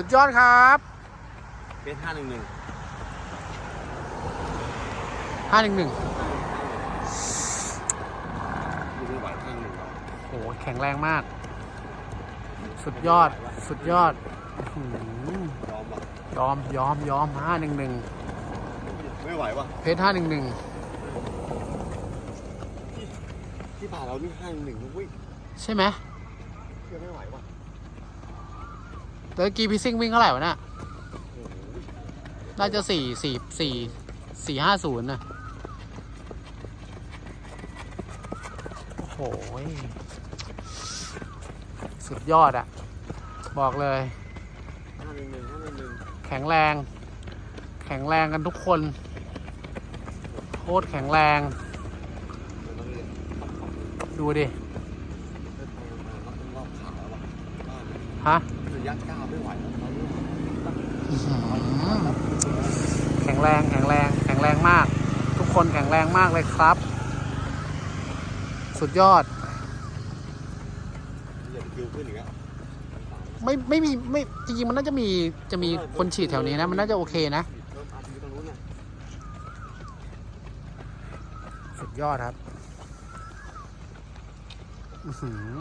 สุดยอดครับเพชรห้าหนึ่งหนึ่งห้าหนึ่งหนึ่งดูไม่ไหวห้าหนึ่งเราโหแข็งแรงมาก สุดยอดสุดยอดอื้อหือยอมว่ะยอมยอมยอมห้าหนึ่งหนึ่งไม่ไหวว่ะเพชรห้าหนึ่งหนึ่งที่ป่าเรานี่ห้าหนึ่งหนึ่งนะเว้ยใช่ไหมเชื่อไม่ไหวว่ะ เมื่อกี้พี่ซิ่งวิ่งเท่าไหร่วะเนี่ยโอ้โหน่าจะสี่สี่สี่สี่ห้าศูนย์นะโอ้โหยสุดยอดอะบอกเลยห้าหนึ่งหนึ่งห้าหนึ่งหนึ่งแข็งแรง แข็งแรงกันทุกคน โคตรแข็งแรงเดี๋ยวต้องเรียนดูดิเดินไปมาแล้วต้องรอบขาแล้วว่ะบ้านเนี่ยฮะ ระยะก้าวไม่ไหวแล้วเราเนี่ยอื้อหือแข็งแรงแข็งแรงแข็งแรงมาก ทุกคนแข็งแรงมากเลยครับ สุดยอดอย่าไปคิวขึ้นอีกแล้วไม่ไม่มีไม่จริงๆมันน่าจะมีจะมีคนฉีดแถวนี้นะ มันน่าจะโอเคนะเริ่มอาทีตรงนู้นเนี่ยสุดยอดครับ อื้อหือ